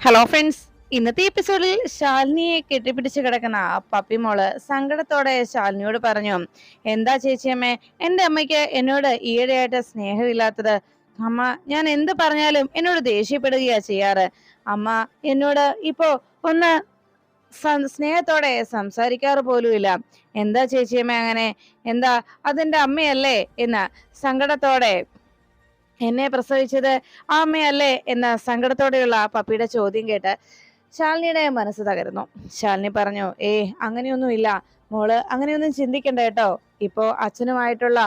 Hello friends ഇന്നത്തെ എപ്പിസോഡിൽ ശാലിനിയെ കെട്ടിപ്പിടിച്ച് കിടക്കുന്ന ആ പപ്പി മോൾ സങ്കടത്തോടെ ശാലിനിയോട് പറഞ്ഞു എന്താ ചേച്ചിയമ്മേ എന്റെ അമ്മയ്ക്ക് എന്നോട് ഈയിടെയായിട്ട് സ്നേഹമില്ലാത്തത്. അമ്മ ഞാൻ എന്ത് പറഞ്ഞാലും എന്നോട് ദേഷ്യപ്പെടുകയാ ചെയ്യാറ്. അമ്മ എന്നോട് ഇപ്പോ ഒന്ന് സ്നേഹത്തോടെ സംസാരിക്കാറ് പോലുമില്ല. എന്താ ചേച്ചിയമ്മ അങ്ങനെ? എന്താ അതെന്റെ അമ്മയല്ലേ? എന്ന് സങ്കടത്തോടെ എന്നെ പ്രസവിച്ചത് അമ്മയല്ലേ എന്ന സങ്കടത്തോടെയുള്ള ആ പപ്പിയുടെ ചോദ്യം കേട്ട് ശാലിനിയുടെ മനസ്സ് തകരുന്നു. ശാലിനി പറഞ്ഞു ഏ അങ്ങനെയൊന്നുമില്ല. മോൾ അങ്ങനെയൊന്നും ചിന്തിക്കണ്ട കേട്ടോ. ഇപ്പോ അച്ഛനുമായിട്ടുള്ള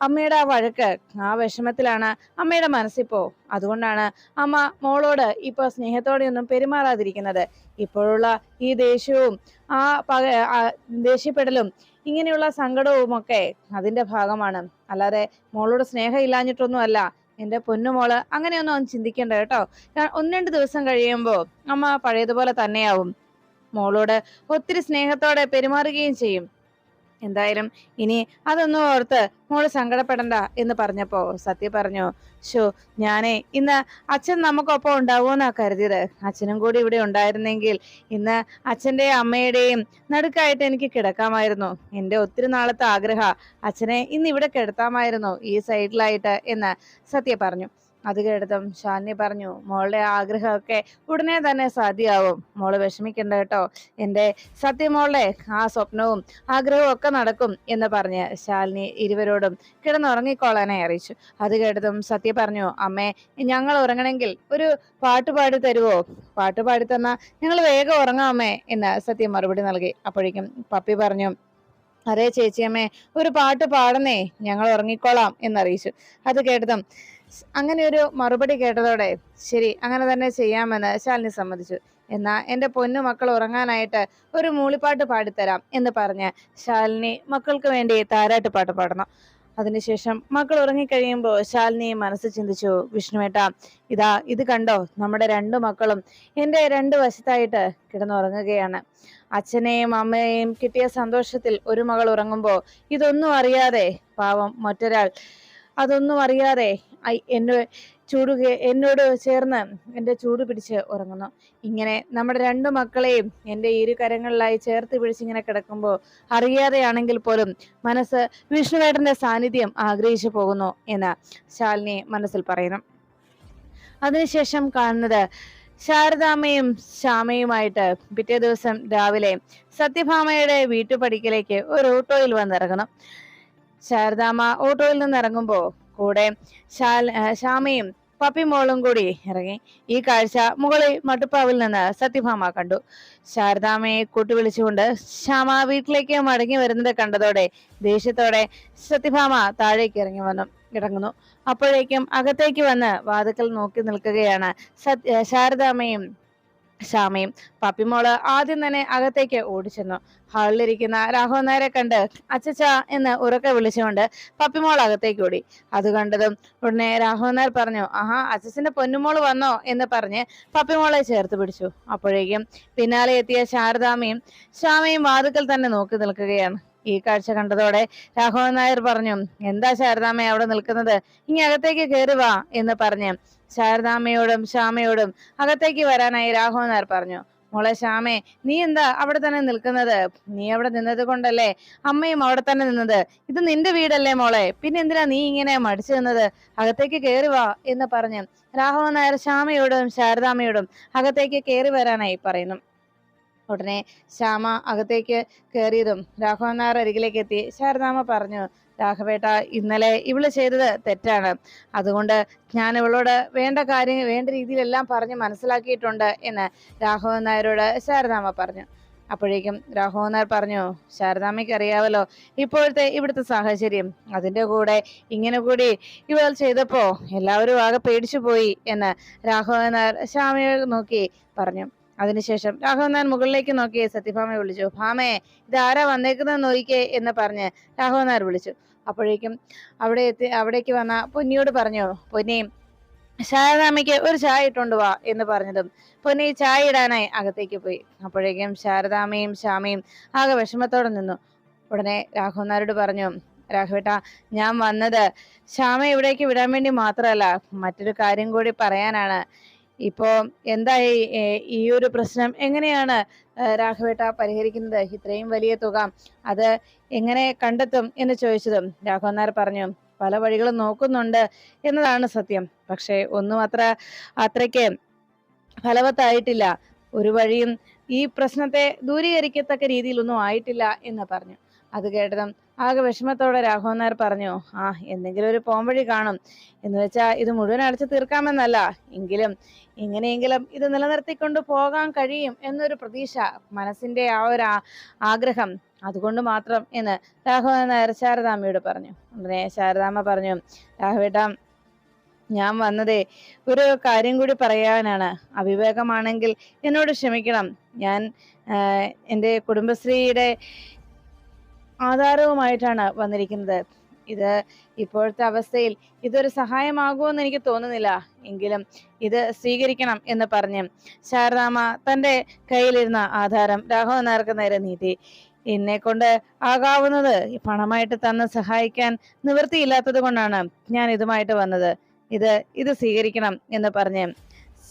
അമ്മയുടെ ആ വഴക്ക് ആ വിഷമത്തിലാണ് അമ്മയുടെ മനസ്സിപ്പോ. അതുകൊണ്ടാണ് അമ്മ മോളോട് ഇപ്പൊ സ്നേഹത്തോടെയൊന്നും പെരുമാറാതിരിക്കുന്നത്. ഇപ്പോഴുള്ള ഈ ദേഷ്യവും ആ പക ദേഷ്യപ്പെടലും ഇങ്ങനെയുള്ള സങ്കടവും ഒക്കെ അതിന്റെ ഭാഗമാണ്. അല്ലാതെ മോളോട് സ്നേഹം ഇല്ലാഞ്ഞിട്ടൊന്നും എന്റെ പൊന്നുമോൾ അങ്ങനെയൊന്നും അവൻ ചിന്തിക്കേണ്ട കേട്ടോ. ഒന്ന് രണ്ട് ദിവസം കഴിയുമ്പോൾ അമ്മ പഴയതുപോലെ തന്നെയാവും. മോളോട് ഒത്തിരി സ്നേഹത്തോടെ പെരുമാറുകയും ചെയ്യും. എന്തായാലും ഇനി അതൊന്നും ഓർത്ത് മോൾ സങ്കടപ്പെടണ്ട എന്ന് പറഞ്ഞപ്പോ സത്യ പറഞ്ഞു ഷോ ഞാനേ ഇന്ന് അച്ഛൻ നമുക്കൊപ്പം ഉണ്ടാവുമെന്നാ കരുതിയത്. അച്ഛനും കൂടി ഇവിടെ ഉണ്ടായിരുന്നെങ്കിൽ ഇന്ന് അച്ഛന്റെയും അമ്മയുടെയും നടുക്കായിട്ട് എനിക്ക് കിടക്കാമായിരുന്നു. എന്റെ ഒത്തിരി നാളത്തെ ആഗ്രഹ അച്ഛനെ ഇന്ന് ഇവിടെ കിടത്താമായിരുന്നു ഈ സൈഡിലായിട്ട് എന്ന് സത്യ പറഞ്ഞു. അത് കേട്ടതും ശാലിനി പറഞ്ഞു മോളുടെ ആഗ്രഹമൊക്കെ ഉടനെ തന്നെ സാധ്യമാവും. മോൾ വിഷമിക്കണ്ട കേട്ടോ. എന്റെ സത്യമോളുടെ ആ സ്വപ്നവും ആഗ്രഹവും ഒക്കെ നടക്കും എന്ന് പറഞ്ഞ് ശാലിനി ഇരുവരോടും കിടന്നുറങ്ങിക്കോളാനെ അറിയിച്ചു. അത് കേട്ടതും സത്യ പറഞ്ഞു അമ്മേ ഞങ്ങൾ ഉറങ്ങണമെങ്കിൽ ഒരു പാട്ട് പാടി തരുവോ? പാട്ട് പാടി തന്നാ ഞങ്ങൾ വേഗം ഉറങ്ങാമേ എന്ന് സത്യ മറുപടി നൽകി. അപ്പോഴേക്കും പപ്പി പറഞ്ഞു അതെ ചേച്ചിയമ്മേ ഒരു പാട്ട് പാടുന്നേ ഞങ്ങൾ ഉറങ്ങിക്കോളാം എന്നറിയിച്ചു. അത് കേട്ടതും അങ്ങനെ ഒരു മറുപടി കേട്ടതോടെ ശരി അങ്ങനെ തന്നെ ചെയ്യാമെന്ന് ശാലിനി സമ്മതിച്ചു. എന്നാ എന്റെ പൊന്നു മക്കൾ ഉറങ്ങാനായിട്ട് ഒരു മൂളിപ്പാട്ട് പാടിത്തരാം എന്ന് പറഞ്ഞ് ശാലിനി മക്കൾക്ക് വേണ്ടി താരാട്ട് പാട്ട് പാടണം. അതിനുശേഷം മക്കൾ ഉറങ്ങിക്കഴിയുമ്പോൾ ശാലിനി മനസ്സ് ചിന്തിച്ചു വിഷ്ണുവേട്ട ഇതാ ഇത് കണ്ടോ? നമ്മുടെ രണ്ടു മക്കളും എന്റെ രണ്ട് വശത്തായിട്ട് കിടന്നുറങ്ങുകയാണ്. അച്ഛനെയും അമ്മയെയും കിട്ടിയ സന്തോഷത്തിൽ ഒരു മകൾ ഉറങ്ങുമ്പോൾ ഇതൊന്നും അറിയാതെ പാവം മറ്റൊരാൾ അതൊന്നും അറിയാതെ എന്നെ ചൂട് എന്നോട് ചേർന്ന് എന്റെ ചൂട് പിടിച്ച് ഉറങ്ങുന്നു. ഇങ്ങനെ നമ്മുടെ രണ്ട് മക്കളെയും എന്റെ ഇരു കരങ്ങളിലായി ചേർത്ത് പിടിച്ചിങ്ങനെ കിടക്കുമ്പോൾ അറിയാതെയാണെങ്കിൽ പോലും മനസ്സ് വിഷ്ണുവേട്ടന്റെ സാന്നിധ്യം ആഗ്രഹിച്ചു പോകുന്നു എന്ന് ശാലിനി മനസ്സിൽ പറയുന്നു. അതിനുശേഷം കാണുന്നത് ശാരദാമ്മയും ശ്യാമയുമായിട്ട് പിറ്റേ ദിവസം രാവിലെ സത്യഭാമയുടെ വീട്ടുപടിക്കലേക്ക് ഒരു ഓട്ടോയിൽ വന്നിറങ്ങണം ശാരദാമ്മ ഓട്ടോയിൽ നിന്ന് ഇറങ്ങുമ്പോ കൂടെ ശ്യാമയും പപ്പി മോളും പപ്പിമോളും കൂടി ഇറങ്ങി. ഈ കാഴ്ച മുകളിൽ മട്ടുപ്പാവിൽ നിന്ന് സത്യഭാമ കണ്ടു. ശാരദാമ്മയെ കൂട്ടുവിളിച്ചുകൊണ്ട് ശ്യാമ വീട്ടിലേക്ക് മടങ്ങി വരുന്നത് കണ്ടതോടെ ദേഷ്യത്തോടെ സത്യഭാമ താഴേക്ക് ഇറങ്ങി വന്നു ഇറങ്ങുന്നു. അപ്പോഴേക്കും അകത്തേക്ക് വന്ന് വാതുക്കൽ നോക്കി നിൽക്കുകയാണ് സത്യ ശാരദാമ്മയും ശ്യാമയും പപ്പിമോൾ ആദ്യം തന്നെ അകത്തേക്ക് ഓടിച്ചെന്നു. ഹാളിലിരിക്കുന്ന രാഘവൻ നായരെ കണ്ട് അച്ചച്ച എന്ന് ഉറക്കെ വിളിച്ചുകൊണ്ട് പപ്പിമോൾ അകത്തേക്ക് ഓടി. അത് കണ്ടതും ഉടനെ രാഘവൻ നായർ പറഞ്ഞു ആഹാ അച്ചച്ചന്റെ പൊന്നുമോൾ വന്നോ? എന്ന് പറഞ്ഞ് പപ്പിമോളെ ചേർത്ത് പിടിച്ചു. അപ്പോഴേക്കും പിന്നാലെ എത്തിയ ശാരദാമയും ശ്യാമയും വാതുക്കൽ തന്നെ നോക്കി നിൽക്കുകയാണ്. ഈ കാഴ്ച കണ്ടതോടെ രാഘവൻ നായർ പറഞ്ഞു എന്താ ശാരദാമ്മ അവിടെ നിൽക്കുന്നത്? ഇനി അകത്തേക്ക് കയറി വാ എന്ന് പറഞ്ഞ് ശാരദാമ്മയോടും ശ്യാമയോടും അകത്തേക്ക് വരാനായി രാഘവൻ നായർ പറഞ്ഞു മോളെ ശ്യാമേ നീ എന്താ അവിടെ തന്നെ നിൽക്കുന്നത്? നീ അവിടെ നിന്നത് കൊണ്ടല്ലേ അമ്മയും അവിടെ തന്നെ നിന്നത്? ഇത് നിന്റെ വീടല്ലേ മോളെ? പിന്നെ എന്തിനാ നീ ഇങ്ങനെ മടിച്ചു നിന്നത്? അകത്തേക്ക് കയറി വാ എന്ന് പറഞ്ഞ് രാഘവൻ നായർ ശ്യാമയോടും ശാരദാമ്മയോടും അകത്തേക്ക് കയറി വരാനായി പറയുന്നു. ഉടനെ ശ്യാമ അകത്തേക്ക് കയറിയതും രാഘവൻ നായർ അരികിലേക്ക് എത്തി ശാരദാമ്മ പറഞ്ഞു രാഘവേട്ട ഇന്നലെ ഇവൾ ചെയ്തത് തെറ്റാണ്. അതുകൊണ്ട് ഞാൻ ഇവളോട് വേണ്ട കാര്യം വേണ്ട രീതിയിലെല്ലാം പറഞ്ഞ് മനസ്സിലാക്കിയിട്ടുണ്ട് എന്ന് രാഘവൻ നായരോട് ശാരദാമ്മ പറഞ്ഞു. അപ്പോഴേക്കും രാഘവൻ നായർ പറഞ്ഞു ശാരദാമ്മയ്ക്ക് അറിയാവല്ലോ ഇപ്പോഴത്തെ ഇവിടുത്തെ സാഹചര്യം. അതിന്റെ കൂടെ ഇങ്ങനെ കൂടി ഇവൾ ചെയ്തപ്പോ എല്ലാവരും ആകെ പേടിച്ചു പോയി എന്ന് രാഘവൻ നായർ ശ്യാമയെ നോക്കി പറഞ്ഞു. അതിനുശേഷം രാഘവൻ മുകളിലേക്ക് നോക്കി സത്യഭാമയെ വിളിച്ചു. ഭാമയെ ഇത് ആരാ വന്നേക്കുന്നത് നോയിക്കേ എന്ന് പറഞ്ഞ് രാഘവൻ വിളിച്ചു. അപ്പോഴേക്കും അവിടെ എത്തി അവിടേക്ക് വന്ന പൊന്നിയോട് പറഞ്ഞു പൊന്നി ശാരദാമ്മയ്ക്ക് ഒരു ചായ ഇട്ടുകൊണ്ട് വാ എന്ന് പറഞ്ഞതും പൊന്നി ചായ ഇടാനായി അകത്തേക്ക് പോയി. അപ്പോഴേക്കും ശാരദാമയും ശ്യാമയും ആകെ വിഷമത്തോടെ നിന്നു. ഉടനെ രാഘവൻ പറഞ്ഞു രാഘവേട്ട ഞാൻ വന്നത് ശ്യാമ ഇവിടേക്ക് വിടാൻ വേണ്ടി മാത്രമല്ല മറ്റൊരു കാര്യം കൂടി പറയാനാണ്. ഇപ്പോ എന്തായി ഈ ഒരു പ്രശ്നം എങ്ങനെയാണ് രാഘവേട്ട പരിഹരിക്കുന്നത്? ഇത്രയും വലിയ തുക അത് എങ്ങനെ കണ്ടെത്തും എന്ന് ചോദിച്ചതും രാഘവൻ നായർ പറഞ്ഞു പല വഴികളും നോക്കുന്നുണ്ട് എന്നതാണ് സത്യം. പക്ഷേ ഒന്നും അത്ര അത്രയ്ക്ക് ഫലവത്തായിട്ടില്ല. ഒരു വഴിയും ഈ പ്രശ്നത്തെ ദൂരീകരിക്കത്തക്ക രീതിയിലൊന്നും ആയിട്ടില്ല എന്ന് പറഞ്ഞു. അത് കേട്ടതും ആകെ വിഷമത്തോടെ രാഘവൻ നായർ പറഞ്ഞു ആ എന്തെങ്കിലും ഒരു പോംവഴി കാണും. എന്ന് വെച്ചാ ഇത് മുഴുവൻ അടച്ചു തീർക്കാമെന്നല്ല. എങ്കിലും എങ്ങനെയെങ്കിലും ഇത് നിലനിർത്തിക്കൊണ്ട് പോകാൻ കഴിയും എന്നൊരു പ്രതീക്ഷ മനസ്സിന്റെ ആ ഒരു ആഗ്രഹം. അതുകൊണ്ട് മാത്രം എന്ന് രാഘവൻ നായർ ശാരദാമ്മയോട് പറഞ്ഞു. ഉടനെ ശാരദാമ്മ പറഞ്ഞു രാഘവേട്ട ഞാൻ വന്നതേ ഒരു കാര്യം കൂടി പറയാനാണ്. അവിവേകമാണെങ്കിൽ എന്നോട് ക്ഷമിക്കണം. ഞാൻ എന്റെ കുടുംബശ്രീയുടെ ആധാരവുമായിട്ടാണ് വന്നിരിക്കുന്നത്. ഇത് ഇപ്പോഴത്തെ അവസ്ഥയിൽ ഇതൊരു സഹായമാകുമെന്ന് എനിക്ക് തോന്നുന്നില്ല. എങ്കിലും ഇത് സ്വീകരിക്കണം എന്ന് പറഞ്ഞ് ശാരദാമ്മ തന്റെ കയ്യിലിരുന്ന ആധാരം രാഘവൻ നായർക്ക് നേരെ നീട്ടി. എന്നെ കൊണ്ട് ആകാവുന്നത് പണമായിട്ട് തന്ന് സഹായിക്കാൻ നിവൃത്തിയില്ലാത്തത് കൊണ്ടാണ് ഞാൻ ഇതുമായിട്ട് വന്നത്. ഇത് ഇത് സ്വീകരിക്കണം എന്ന് പറഞ്ഞ്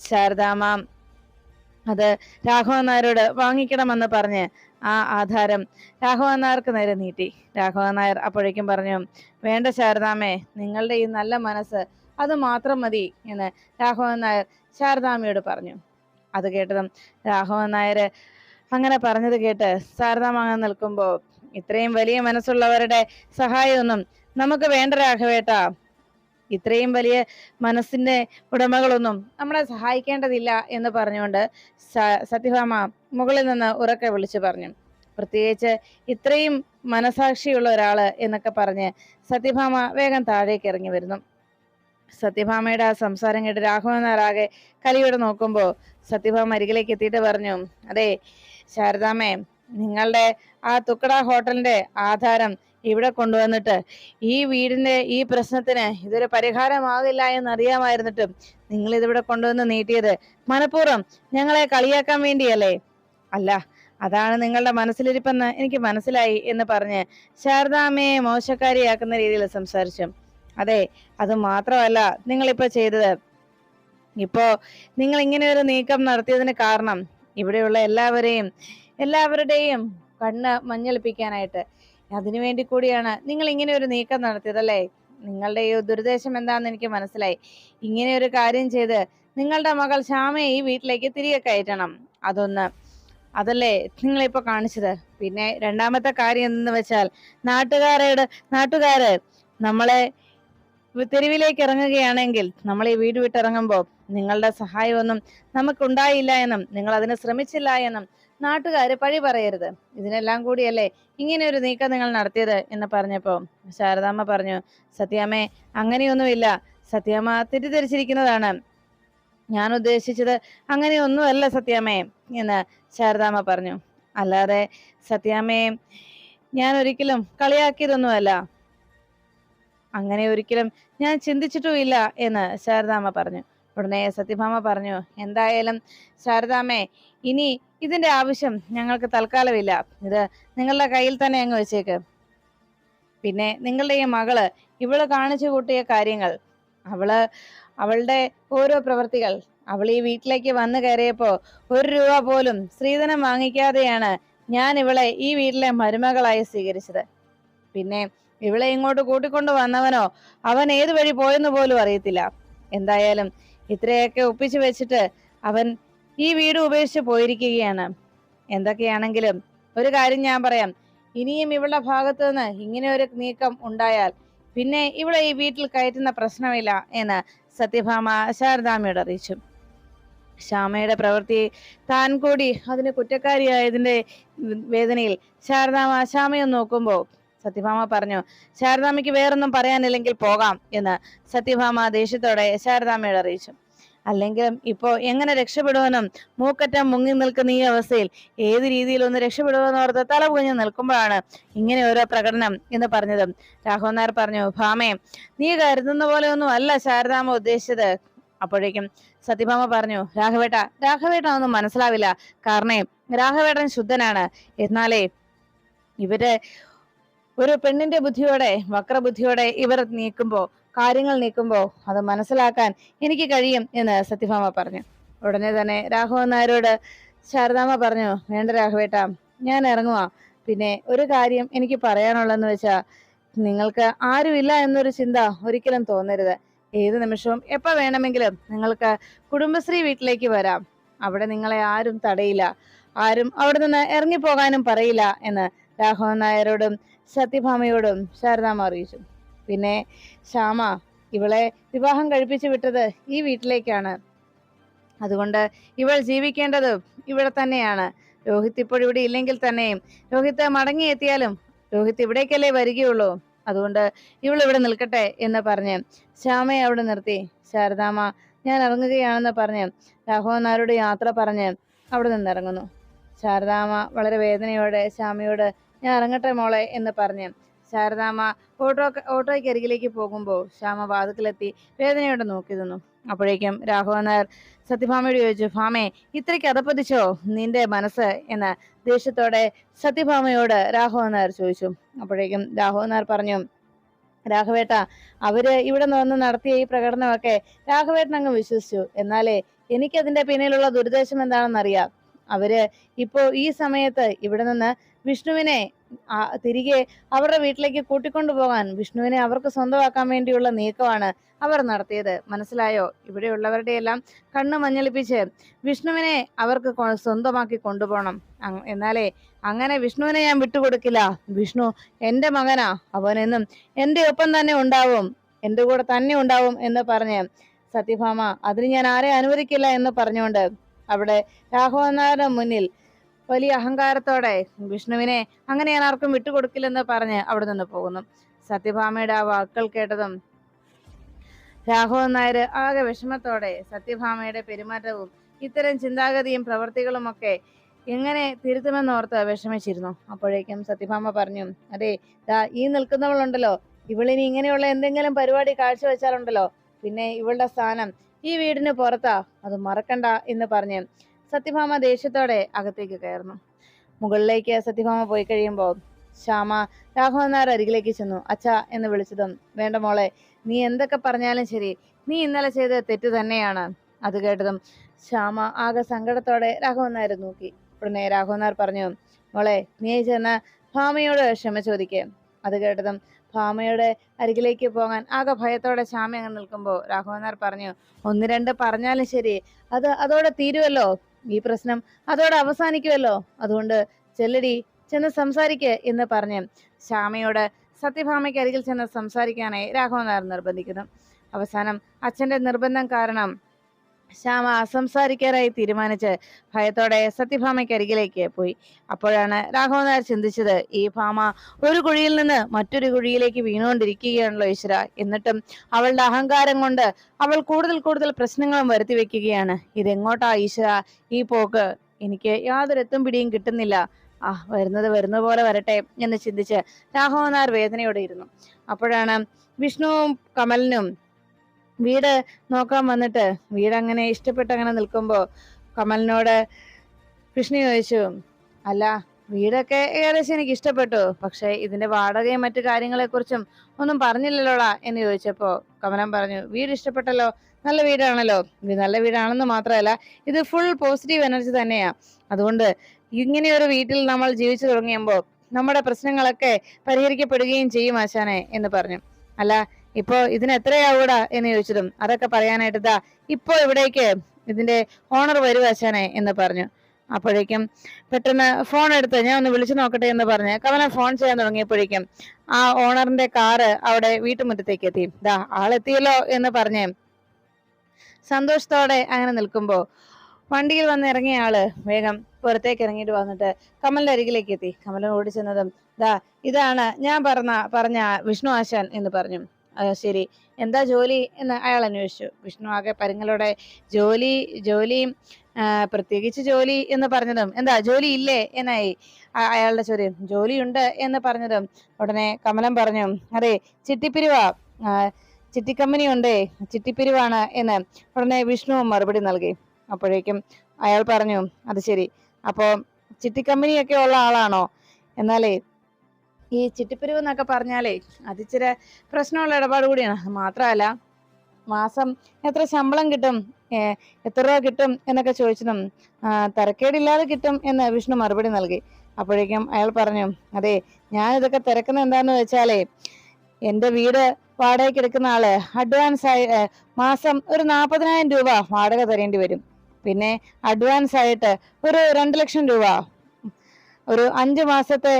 ശാരദാമ്മ അത് രാഘവൻ നായരോട് വാങ്ങിക്കണമെന്ന് പറഞ്ഞ് ആ ആധാരം രാഘവൻ നായർക്ക് നേരെ നീട്ടി. രാഘവൻ നായർ അപ്പോഴേക്കും പറഞ്ഞു വേണ്ട ശാരദാമേ നിങ്ങളുടെ ഈ നല്ല മനസ്സ് അത് മാത്രം മതി എന്ന് രാഘവൻ നായർ ശാരദാമ്മയോട് പറഞ്ഞു. അത് കേട്ടതും രാഘവൻ നായർ അങ്ങനെ പറഞ്ഞത് കേട്ട് ശാരദാമ്മ അങ്ങനെ നിൽക്കുമ്പോൾ ഇത്രയും വലിയ മനസ്സുള്ളവരുടെ സഹായമൊന്നും നമുക്ക് വേണ്ട രാഘവേട്ട ഇത്രയും വലിയ മനസ്സിന്റെ ഉടമകളൊന്നും നമ്മളെ സഹായിക്കേണ്ടതില്ല എന്ന് പറഞ്ഞുകൊണ്ട് സത്യഭാമ മുകളിൽ നിന്ന് ഉറക്കെ വിളിച്ചു പറഞ്ഞു. പ്രത്യേകിച്ച് ഇത്രയും മനസാക്ഷിയുള്ള ഒരാൾ എന്നൊക്കെ പറഞ്ഞ് സത്യഭാമ വേഗം താഴേക്ക് ഇറങ്ങി വരുന്നു. സത്യഭാമയുടെ ആ സംസാരം കേട്ട് രാഘവൻ നാരാകെ കലിയോടെ നോക്കുമ്പോൾ സത്യഭാമ അരികിലേക്ക് എത്തിയിട്ട് പറഞ്ഞു അതെ ശാരദാമേ നിങ്ങളുടെ ആ തുക്കട ഹോട്ടലിന്റെ ആധാരം ഇവിടെ കൊണ്ടുവന്നിട്ട് ഈ വീടിന്റെ ഈ പ്രശ്നത്തിന് ഇതൊരു പരിഹാരമാകില്ല എന്നറിയാമായിരുന്നിട്ടും നിങ്ങൾ ഇതിവിടെ കൊണ്ടുവന്ന് നീട്ടിയത്. മനഃപൂർവം ഞങ്ങളെ കളിയാക്കാൻ വേണ്ടിയല്ലേ? അല്ല അതാണ് നിങ്ങളുടെ മനസ്സിലിരിപ്പെന്ന് എനിക്ക് മനസ്സിലായി എന്ന് പറഞ്ഞ് ശാരദാമ്മയെ മോശക്കാരിയാക്കുന്ന രീതിയിൽ സംസാരിച്ചു. അതെ അത് മാത്രമല്ല നിങ്ങളിപ്പോ ചെയ്തത്. ഇപ്പോൾ നിങ്ങൾ ഇങ്ങനെ ഒരു നീക്കം നടത്തിയതിന് കാരണം ഇവിടെയുള്ള എല്ലാവരെയും എല്ലാവരുടെയും കണ്ണ് മഞ്ഞളിപ്പിക്കാനായിട്ട് അതിനുവേണ്ടി കൂടിയാണ് നിങ്ങൾ ഇങ്ങനെ ഒരു നീക്കം നടത്തിയതല്ലേ നിങ്ങളുടെ ഈ ദുരുദ്ദേശം എന്താണെന്ന് എനിക്ക് മനസ്സിലായി. ഇങ്ങനെ ഒരു കാര്യം ചെയ്ത് നിങ്ങളുടെ മകൾ ശ്യാമയെ ഈ വീട്ടിലേക്ക് തിരികെ കയറ്റണം. അതൊന്ന് അതല്ലേ നിങ്ങളിപ്പോ കാണിച്ചത്? പിന്നെ രണ്ടാമത്തെ കാര്യം എന്തെന്ന് വെച്ചാൽ നാട്ടുകാരോട് നാട്ടുകാര് നമ്മളെ തെരുവിലേക്ക് ഇറങ്ങുകയാണെങ്കിൽ നമ്മൾ ഈ വീട് വിട്ടിറങ്ങുമ്പോൾ നിങ്ങളുടെ സഹായമൊന്നും നമുക്കുണ്ടായില്ല എന്നും നിങ്ങൾ അതിന് ശ്രമിച്ചില്ല എന്നും നാട്ടുകാര് പഴി പറയരുത്. ഇതിനെല്ലാം കൂടിയല്ലേ ഇങ്ങനെ ഒരു നീക്കം നിങ്ങൾ നടത്തിയത് എന്ന് പറഞ്ഞപ്പോൾ ശാരദാമ്മ പറഞ്ഞു സത്യാമ്മേ അങ്ങനെയൊന്നുമില്ല. സത്യാമ്മ തെറ്റിദ്ധരിച്ചിരിക്കുന്നതാണ്. ഞാൻ ഉദ്ദേശിച്ചത് അങ്ങനെയൊന്നുമല്ല സത്യാമ്മേ എന്ന് ശാരദാമ്മ പറഞ്ഞു. അല്ലാതെ സത്യാമ്മയെ ഞാൻ ഒരിക്കലും കളിയാക്കിയതൊന്നുമല്ല. അങ്ങനെ ഒരിക്കലും ഞാൻ ചിന്തിച്ചിട്ടുമില്ല എന്ന് ശാരദാമ്മ പറഞ്ഞു. ഉടനെ സത്യഭാമ പറഞ്ഞു. എന്തായാലും ശാരദാമ്മേ ഇനി ഇതിന്റെ ആവശ്യം ഞങ്ങൾക്ക് തൽക്കാലമില്ല. ഇത് നിങ്ങളുടെ കയ്യിൽ തന്നെ അങ്ങ് വെച്ചേക്ക്. പിന്നെ നിങ്ങളുടെ ഈ മകൾ ഇവൾ കാണിച്ചു കൂട്ടിയ കാര്യങ്ങൾ അവൾ അവളുടെ ഓരോ പ്രവൃത്തികൾ അവൾ ഈ വീട്ടിലേക്ക് വന്നു കയറിയപ്പോ ഒരു രൂപ പോലും സ്ത്രീധനം വാങ്ങിക്കാതെയാണ് ഞാൻ ഇവളെ ഈ വീട്ടിലെ മരുമകളായി സ്വീകരിച്ചത്. പിന്നെ ഇവളെ ഇങ്ങോട്ട് കൂട്ടിക്കൊണ്ടു വന്നവനോ അവൻ ഏതു വഴി പോയെന്ന് പോലും അറിയത്തില്ല. എന്തായാലും ഇത്രയൊക്കെ ഒപ്പിച്ചു വെച്ചിട്ട് അവൻ ഈ വീട് ഉപേക്ഷിച്ച് പോയിരിക്കുകയാണ്. എന്തൊക്കെയാണെങ്കിലും ഒരു കാര്യം ഞാൻ പറയാം. ഇനിയും ഇവളുടെ ഭാഗത്തു നിന്ന് ഇങ്ങനെ ഒരു നീക്കം ഉണ്ടായാൽ പിന്നെ ഇവിടെ ഈ വീട്ടിൽ കയറ്റുന്ന പ്രശ്നമില്ല എന്ന് സത്യഭാമ ശാരദാമ്മയോട് അറിയിച്ചു. ശ്യാമയുടെ പ്രവൃത്തി താൻ കൂടി അതിന് കുറ്റക്കാരിയായതിന്റെ വേദനയിൽ ശാരദാമ ശ്യാമയെ നോക്കുമ്പോ സത്യഭാമ പറഞ്ഞു ശാരദാമ്മയ്ക്ക് വേറൊന്നും പറയാനില്ലെങ്കിൽ പോകാം എന്ന് സത്യഭാമ ദേഷ്യത്തോടെ ശാരദാമ്മയോട് അറിയിച്ചു. അല്ലെങ്കിലും ഇപ്പോ എങ്ങനെ രക്ഷപ്പെടുവാനും മൂക്കറ്റം മുങ്ങി നിൽക്കുന്ന ഈ അവസ്ഥയിൽ ഏത് രീതിയിൽ ഒന്ന് രക്ഷപ്പെടുവെന്ന് ഓർത്ത് തല കുഞ്ഞു നിൽക്കുമ്പോഴാണ് ഇങ്ങനെ ഓരോ പ്രകടനം എന്ന് പറഞ്ഞത്. രാഘവൻ നായർ പറഞ്ഞു ഭാമേ നീ കരുതുന്ന പോലെ ഒന്നും അല്ല ശാരദാമ്മ ഉദ്ദേശിച്ചത്. അപ്പോഴേക്കും സത്യഭാമ പറഞ്ഞു രാഘവേട്ട രാഘവേട്ട ഒന്നും മനസ്സിലാവില്ല. കാരണം രാഘവേട്ടൻ ശുദ്ധനാണ്. എന്നാലേ ഇവർ ഒരു പെണ്ണിന്റെ ബുദ്ധിയോടെ വക്രബുദ്ധിയോടെ ഇവർ നീക്കുമ്പോ കാര്യങ്ങൾ നീക്കുമ്പോ അത് മനസ്സിലാക്കാൻ എനിക്ക് കഴിയും എന്ന് സത്യഭാമ പറഞ്ഞു. ഉടനെ തന്നെ രാഘവൻ നായരോട് ശാരദാമ്മ പറഞ്ഞു വേണ്ട രാഘവേട്ട ഞാൻ ഇറങ്ങുവാ. പിന്നെ ഒരു കാര്യം എനിക്ക് പറയാനുള്ളതെന്ന് വെച്ചാ നിങ്ങൾക്ക് ആരുമില്ല എന്നൊരു ചിന്ത ഒരിക്കലും തോന്നരുത്. ഏത് നിമിഷവും എപ്പോൾ വേണമെങ്കിലും നിങ്ങൾക്ക് കുടുംബശ്രീ വീട്ടിലേക്ക് വരാം. അവിടെ നിങ്ങളെ ആരും തടയില്ല. ആരും അവിടെ നിന്ന് ഇറങ്ങിപ്പോകാനും പറയില്ല എന്ന് രാഘവൻ നായരോടും സത്യഭാമയോടും ശാരദാമ്മ അറിയിച്ചു. പിന്നെ ശ്യാമ ഇവളെ വിവാഹം കഴിപ്പിച്ചു വിട്ടത് ഈ വീട്ടിലേക്കാണ്. അതുകൊണ്ട് ഇവൾ ജീവിക്കേണ്ടത് ഇവിടെ തന്നെയാണ്. രോഹിത് ഇപ്പോൾ ഇവിടെ ഇല്ലെങ്കിൽ തന്നെയും രോഹിത് മടങ്ങിയെത്തിയാലും രോഹിത് ഇവിടേക്കല്ലേ വരികയുള്ളൂ. അതുകൊണ്ട് ഇവൾ ഇവിടെ നിൽക്കട്ടെ എന്ന് പറഞ്ഞ് ശ്യാമയെ അവിടെ നിർത്തി. ശാരദാമ്മ ഞാൻ ഇറങ്ങുകയാണെന്ന് പറഞ്ഞ് രാഘവൻ യാത്ര പറഞ്ഞ് അവിടെ നിന്നിറങ്ങുന്നു. ശാരദാമ്മ വളരെ വേദനയോടെ ശ്യാമയോട് ഞാൻ ഇറങ്ങട്ടെ മോളെ എന്ന് പറഞ്ഞ്. ശാരദാമ്മ ഓട്ടോ ഓട്ടോയ്ക്ക് അരികിലേക്ക് പോകുമ്പോൾ ശ്യാമ വാതുക്കലെത്തി വേദനയോടെ നോക്കി നിന്നു. അപ്പോഴേക്കും രാഘവൻ നായർ സത്യഭാമയോട് ചോദിച്ചു ഭാമേ ഇത്രയ്ക്ക് അതപ്പതിച്ചോ നിന്റെ മനസ്സ്? എന്ന് ദേഷ്യത്തോടെ സത്യഭാമയോട് രാഘവൻ നായർ ചോദിച്ചു. അപ്പോഴേക്കും രാഘവൻ നായർ പറഞ്ഞു രാഘവേട്ട അവർ ഇവിടെ വന്ന് നടത്തിയ ഈ പ്രകടനമൊക്കെ രാഘവേട്ടൻ അങ്ങ് വിശ്വസിച്ചു. എന്നാലേ എനിക്കതിന്റെ പിന്നിലുള്ള ദുരുദ്ദേശം എന്താണെന്നറിയാം. അവർ ഇപ്പോ ഈ സമയത്ത് ഇവിടെ നിന്ന് വിഷ്ണുവിനെ തിരികെ അവരുടെ വീട്ടിലേക്ക് കൂട്ടിക്കൊണ്ടു പോകാൻ വിഷ്ണുവിനെ അവർക്ക് സ്വന്തമാക്കാൻ വേണ്ടിയുള്ള നീക്കമാണ് അവർ നടത്തിയത്. മനസ്സിലായോ? ഇവിടെയുള്ളവരുടെ എല്ലാം കണ്ണ് മഞ്ഞളിപ്പിച്ച് വിഷ്ണുവിനെ അവർക്ക് സ്വന്തമാക്കി കൊണ്ടുപോകണം. എന്നാലേ അങ്ങനെ വിഷ്ണുവിനെ ഞാൻ വിട്ടുകൊടുക്കില്ല. വിഷ്ണു എന്റെ മകനാ അവനെന്നും എന്റെ ഒപ്പം തന്നെ ഉണ്ടാവും എന്റെ കൂടെ തന്നെ ഉണ്ടാവും എന്ന് പറഞ്ഞ് സത്യഭാമ അതിന് ഞാൻ ആരെ അനുവദിക്കില്ല എന്ന് പറഞ്ഞുകൊണ്ട് അവിടെ രാഘവൻ മുന്നിൽ വലിയ അഹങ്കാരത്തോടെ വിഷ്ണുവിനെ അങ്ങനെ ഞാൻ ആർക്കും വിട്ടുകൊടുക്കില്ലെന്ന് പറഞ്ഞ് അവിടെ നിന്ന് പോകുന്നു. സത്യഭാമയുടെ ആ വാക്കുകൾ കേട്ടതും രാഘവൻ നായർ ആകെ വിഷമത്തോടെ സത്യഭാമയുടെ പെരുമാറ്റവും ഇത്തരം ചിന്താഗതിയും പ്രവർത്തികളും ഒക്കെ എങ്ങനെ തിരുത്തുമെന്നോർത്ത് വിഷമിച്ചിരുന്നു. അപ്പോഴേക്കും സത്യഭാമ പറഞ്ഞു അതെ ദാ ഈ നിൽക്കുന്നവളുണ്ടല്ലോ. ഇവളിനി ഇങ്ങനെയുള്ള എന്തെങ്കിലും പരിപാടി കാഴ്ചവെച്ചാലുണ്ടല്ലോ. പിന്നെ ഇവളുടെ സ്ഥാനം ഈ വീടിന് പുറത്താ? അത് മറക്കണ്ട എന്ന് പറഞ്ഞ് സത്യഭാമ ദേഷ്യത്തോടെ അകത്തേക്ക് കയറുന്നു. മുകളിലേക്ക് സത്യഭാമ പോയി കഴിയുമ്പോൾ ശ്യാമ രാഘവൻ നായർ അരികിലേക്ക് ചെന്നു. അച്ഛ എന്ന് വിളിച്ചതും വേണ്ട മോളെ നീ എന്തൊക്കെ പറഞ്ഞാലും ശരി നീ ഇന്നലെ ചെയ്ത തെറ്റ് തന്നെയാണ്. അത് കേട്ടതും ശ്യാമ ആകെ സങ്കടത്തോടെ രാഘവൻ നായർ നോക്കി. ഉടനെ രാഘവൻ നായർ പറഞ്ഞു മോളെ നീ ചെന്ന് ഭാമയോട് ക്ഷമ ചോദിക്കേ. അത് കേട്ടതും ഭാമയുടെ അരികിലേക്ക് പോകാൻ ആകെ ഭയത്തോടെ ശ്യാമ അങ്ങ് നിൽക്കുമ്പോൾ രാഘവൻ നായർ പറഞ്ഞു ഒന്ന് രണ്ട് പറഞ്ഞാലും ശരി. അത് അതോടെ തീരുമല്ലോ ഈ പ്രശ്നം. അതോടെ അവസാനിക്കുമല്ലോ അതുകൊണ്ട് ചെല്ലടി ചെന്ന് സംസാരിക്ക് എന്ന് പറഞ്ഞ് ശ്യാമയോട് സത്യഭാമയ്ക്ക് അരികിൽ ചെന്ന് സംസാരിക്കാനായി രാഘവനാർ നിർബന്ധിക്കുന്നു. അവസാനം അച്ഛന്റെ നിർബന്ധം കാരണം ശ്യാമ സംസാരിക്കാനായി തീരുമാനിച്ച് ഭയത്തോടെ സത്യഭാമയ്ക്ക് അരികിലേക്ക് പോയി. അപ്പോഴാണ് രാഘവൻ നായർ ചിന്തിച്ചത് ഈ ഭാമ ഒരു കുഴിയിൽ നിന്ന് മറ്റൊരു കുഴിയിലേക്ക് വീണുകൊണ്ടിരിക്കുകയാണല്ലോ ഈശ്വര. എന്നിട്ടും അവളുടെ അഹങ്കാരം കൊണ്ട് അവൾ കൂടുതൽ കൂടുതൽ പ്രശ്നങ്ങളും വരുത്തി വെക്കുകയാണ്. ഇതെങ്ങോട്ടാ ഈശ്വര? ഈ പോക്ക് എനിക്ക് യാതൊരു എത്തും പിടിയും കിട്ടുന്നില്ല. ആ വരുന്നത് വരുന്ന പോലെ വരട്ടെ എന്ന് ചിന്തിച്ച് രാഘവൻ നായർ വേദനയോടെ ഇരുന്നു. അപ്പോഴാണ് വിഷ്ണുവും കമലിനും വീട് നോക്കാൻ വന്നിട്ട് വീട് അങ്ങനെ ഇഷ്ടപ്പെട്ട് അങ്ങനെ നിൽക്കുമ്പോൾ കമലിനോട് കൃഷ്ണ ചോദിച്ചു അല്ല വീടൊക്കെ ഏകദേശം എനിക്ക് ഇഷ്ടപ്പെട്ടു പക്ഷേ ഇതിന്റെ വാടകയും മറ്റു കാര്യങ്ങളെ കുറിച്ചും ഒന്നും പറഞ്ഞില്ലല്ലോടാ? എന്ന് ചോദിച്ചപ്പോ കമലൻ പറഞ്ഞു വീട് ഇഷ്ടപ്പെട്ടല്ലോ നല്ല വീടാണല്ലോ. ഇത് നല്ല വീടാണെന്ന് മാത്രമല്ല ഇത് ഫുൾ പോസിറ്റീവ് എനർജി തന്നെയാ. അതുകൊണ്ട് ഇങ്ങനെ ഒരു വീട്ടിൽ നമ്മൾ ജീവിച്ചു തുടങ്ങിയുമ്പോൾ നമ്മുടെ പ്രശ്നങ്ങളൊക്കെ പരിഹരിക്കപ്പെടുകയും ചെയ്യും ആശാനെ എന്ന് പറഞ്ഞു. അല്ല ഇപ്പോ ഇതിന് എത്രയാവൂടാ എന്ന് ചോദിച്ചതും അതൊക്കെ പറയാനായിട്ട് ഇപ്പോ ഇവിടേക്ക് ഇതിന്റെ ഓണർ വരും ആശാനെ എന്ന് പറഞ്ഞു. അപ്പോഴേക്കും പെട്ടെന്ന് ഫോൺ എടുത്ത് ഞാൻ ഒന്ന് വിളിച്ചു നോക്കട്ടെ എന്ന് പറഞ്ഞ് കവന ഫോൺ ചെയ്യാൻ തുടങ്ങിയപ്പോഴേക്കും ആ ഓണറിന്റെ കാറ് അവിടെ വീട്ടുമുറ്റത്തേക്ക് എത്തി. ദാ ആളെത്തിയല്ലോ എന്ന് പറഞ്ഞ് സന്തോഷത്തോടെ അങ്ങനെ നിൽക്കുമ്പോ വണ്ടിയിൽ വന്ന് ഇറങ്ങിയ ആൾ വേഗം പുറത്തേക്ക് ഇറങ്ങിയിട്ട് വന്നിട്ട് കമലിന്റെ അരികിലേക്ക് എത്തി. കമലൻ ഓടിച്ചെന്നതും ദാ ഇതാണ് ഞാൻ പറഞ്ഞ പറഞ്ഞ വിഷ്ണു ആശാൻ എന്ന് പറഞ്ഞു. "ആ, ശരി. എന്താ ജോലി എന്ന് അയാൾ അന്വേഷിച്ചു. വിഷ്ണു ആകെ പരിങ്ങലോടെ ജോലി ജോലിയും പ്രത്യേകിച്ച് ജോലി എന്ന് പറഞ്ഞതും എന്താ ജോലി ഇല്ലേ എന്നായി അയാളുടെ ചോദ്യം. ജോലിയുണ്ട് എന്ന് പറഞ്ഞതും ഉടനെ കമലം പറഞ്ഞു. അതെ ചിട്ടിപ്പിരിവാ. ചിട്ടിക്കമ്പനി ഉണ്ടേ ചിട്ടിപ്പിരിവാണ് എന്ന് ഉടനെ വിഷ്ണു മറുപടി നൽകി. അപ്പോഴേക്കും അയാൾ പറഞ്ഞു അത് ശരി. അപ്പോ ചിട്ടിക്കമ്പനിയൊക്കെ ഉള്ള ആളാണോ? എന്നാലേ ഈ ചിട്ടിപ്പിരിവ് എന്നൊക്കെ പറഞ്ഞാലേ അതിച്ചിരി പ്രശ്നമുള്ള ഇടപാട് കൂടിയാണ്. മാത്രമല്ല മാസം എത്ര ശമ്പളം കിട്ടും എത്ര രൂപ കിട്ടും എന്നൊക്കെ ചോദിച്ചതും തിരക്കേടില്ലാതെ കിട്ടും എന്ന് വിഷ്ണു മറുപടി നൽകി. അപ്പോഴേക്കും അയാൾ പറഞ്ഞു അതെ ഞാൻ ഇതൊക്കെ തിരക്കുന്ന എന്താന്ന് വെച്ചാലേ എന്റെ വീട് വാടകയ്ക്ക് എടുക്കുന്ന ആൾ അഡ്വാൻസ് ആയി മാസം ഒരു നാൽപ്പതിനായിരം രൂപ വാടക തരേണ്ടി വരും. പിന്നെ അഡ്വാൻസ് ആയിട്ട് ഒരു രണ്ട് ലക്ഷം രൂപ ഒരു അഞ്ച് മാസത്തെ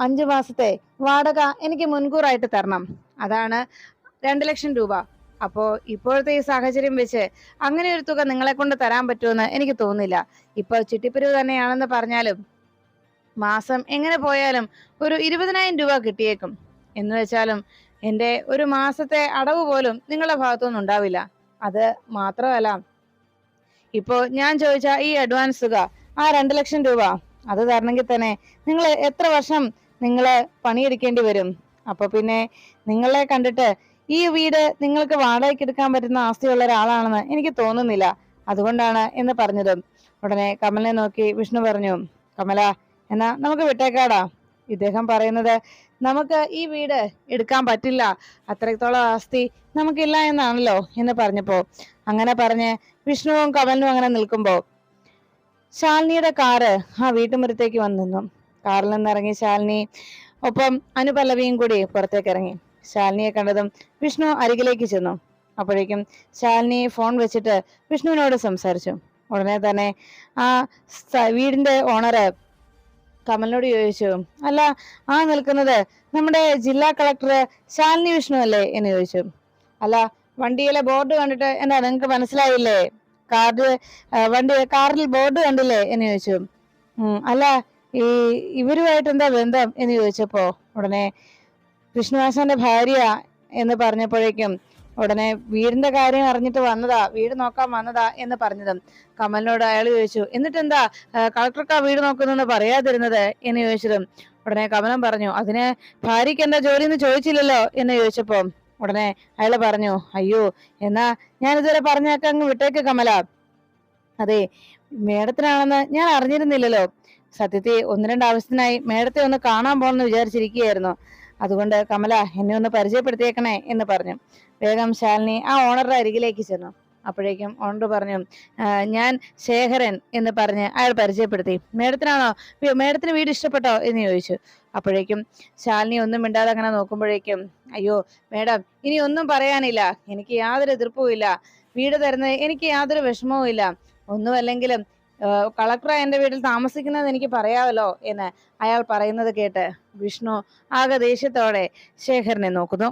അഞ്ച് മാസത്തെ വാടക എനിക്ക് മുൻകൂറായിട്ട് തരണം. അതാണ് രണ്ട് ലക്ഷം രൂപ. അപ്പോൾ ഇപ്പോഴത്തെ ഈ സാഹചര്യം വെച്ച് അങ്ങനെ ഒരു തുക നിങ്ങളെ കൊണ്ട് തരാൻ പറ്റുമെന്ന് എനിക്ക് തോന്നുന്നില്ല. ഇപ്പൊ ചിട്ടിപ്പിരിവ് തന്നെയാണെന്ന് പറഞ്ഞാലും മാസം എങ്ങനെ പോയാലും ഒരു ഇരുപതിനായിരം രൂപ കിട്ടിയേക്കും. എന്ന് വെച്ചാലും എന്റെ ഒരു മാസത്തെ അടവ് പോലും നിങ്ങളുടെ ഭാഗത്തുനിന്ന് ഉണ്ടാവില്ല. അത് മാത്രമല്ല ഇപ്പോൾ ഞാൻ ചോദിച്ച ഈ അഡ്വാൻസ് തുക ആ രണ്ട് ലക്ഷം രൂപ അത് തരണമെങ്കിൽ തന്നെ നിങ്ങൾ എത്ര വർഷം നിങ്ങൾ പണിയെടുക്കേണ്ടി വരും. അപ്പൊ പിന്നെ നിങ്ങളെ കണ്ടിട്ട് ഈ വീട് നിങ്ങൾക്ക് വാടകയ്ക്ക് എടുക്കാൻ പറ്റുന്ന ആസ്തിയുള്ള ഒരാളാണെന്ന് എനിക്ക് തോന്നുന്നില്ല. അതുകൊണ്ടാണ് എന്ന് പറഞ്ഞത്. ഉടനെ കമലിനെ നോക്കി വിഷ്ണു പറഞ്ഞു കമല എന്നാ നമുക്ക് വിട്ടേക്കാടാ. ഇദ്ദേഹം പറയുന്നത് നമുക്ക് ഈ വീട് എടുക്കാൻ പറ്റില്ല. അത്രത്തോളം ആസ്തി നമുക്കില്ല എന്നാണല്ലോ എന്ന് പറഞ്ഞപ്പോ അങ്ങനെ പറഞ്ഞ് വിഷ്ണുവും കമലിനും അങ്ങനെ നിൽക്കുമ്പോ ശാലിനിയുടെ കാറ് ആ വീട്ടുമുറത്തേക്ക് വന്നു നിന്നു. കാറിൽ നിന്ന് ഇറങ്ങി ശാലിനി ഒപ്പം അനുപല്ലവിയും കൂടി പുറത്തേക്ക് ഇറങ്ങി. ശാലിനിയെ കണ്ടതും വിഷ്ണു അരികിലേക്ക് ചെന്നു. അപ്പോഴേക്കും ശാലിനി ഫോൺ വെച്ചിട്ട് വിഷ്ണുവിനോട് സംസാരിച്ചു. ഉടനെ തന്നെ ആ വീടിന്റെ ഓണറ് കമലിനോട് ചോദിച്ചു അല്ല ആ നിൽക്കുന്നത് നമ്മുടെ ജില്ലാ കളക്ടർ ശാലിനി വിഷ്ണു അല്ലേ? എന്ന് ചോദിച്ചു. അല്ല വണ്ടിയിലെ ബോർഡ് കണ്ടിട്ട് എന്താ നിങ്ങൾക്ക് മനസ്സിലായില്ലേ? കാർഡ് വണ്ടി കാറിൽ ബോർഡ് കണ്ടില്ലേ? എന്ന് ചോദിച്ചു. അല്ല ഈ ഇവരുമായിട്ട് എന്താ ബന്ധം എന്ന് ചോദിച്ചപ്പോ ഉടനെ വിഷ്ണുവാസന്റെ ഭാര്യ എന്ന് പറഞ്ഞപ്പോഴേക്കും ഉടനെ വീടിന്റെ കാര്യം അറിഞ്ഞിട്ട് വന്നതാ വീട് നോക്കാൻ വന്നതാ എന്ന് പറഞ്ഞതും. കമലിനോട് അയാൾ ചോദിച്ചു എന്നിട്ട് എന്താ കളക്ടർക്ക് വീട് നോക്കുന്നെന്ന് പറയാതിരുന്നത്? എന്ന് ചോദിച്ചതും ഉടനെ കമലൻ പറഞ്ഞു അതിന് ഭാര്യയ്ക്ക് എന്താ ജോലി എന്ന് ചോദിച്ചില്ലല്ലോ? എന്ന് ചോദിച്ചപ്പോ ഉടനെ അയാൾ പറഞ്ഞു അയ്യോ എന്നാ ഞാൻ ഇതുവരെ പറഞ്ഞേക്കങ്ങ് വിട്ടേക്ക് കമല. അതെ മേഡത്തിനാണെന്ന് ഞാൻ അറിഞ്ഞിരുന്നില്ലല്ലോ. സത്യത്തിൽ ഒന്ന് രണ്ട് ആവശ്യത്തിനായി മേഡത്തെ ഒന്ന് കാണാൻ പോകണമെന്ന് വിചാരിച്ചിരിക്കുകയായിരുന്നു. അതുകൊണ്ട് കമല എന്നെ ഒന്ന് പരിചയപ്പെടുത്തിയേക്കണേ എന്ന് പറഞ്ഞു. വേഗം ശാലിനി ആ ഓണറുടെ അരികിലേക്ക് ചെന്നു. അപ്പോഴേക്കും ഓണർ പറഞ്ഞു "ആ, ഞാൻ ശേഖരൻ എന്ന് പറഞ്ഞ് അയാൾ പരിചയപ്പെടുത്തി. മേഡത്തിനാണോ മേഡത്തിന് വീട് ഇഷ്ടപ്പെട്ടോ? എന്ന് ചോദിച്ചു. അപ്പോഴേക്കും ശാലിനി ഒന്നും മിണ്ടാതെ അങ്ങനെ നോക്കുമ്പോഴേക്കും അയ്യോ മേഡം ഇനി ഒന്നും പറയാനില്ല. എനിക്ക് യാതൊരു എതിർപ്പും ഇല്ല. വീട് തരുന്നത് എനിക്ക് യാതൊരു വിഷമവും ഇല്ല. ഒന്നുമല്ലെങ്കിലും കളക്ടർ എന്റെ വീട്ടിൽ താമസിക്കുന്നത് എനിക്ക് പറയാമല്ലോ എന്ന് അയാൾ പറയുന്നത് കേട്ട് വിഷ്ണു ആകെ ദേഷ്യത്തോടെ ശേഖരനെ നോക്കുന്നു.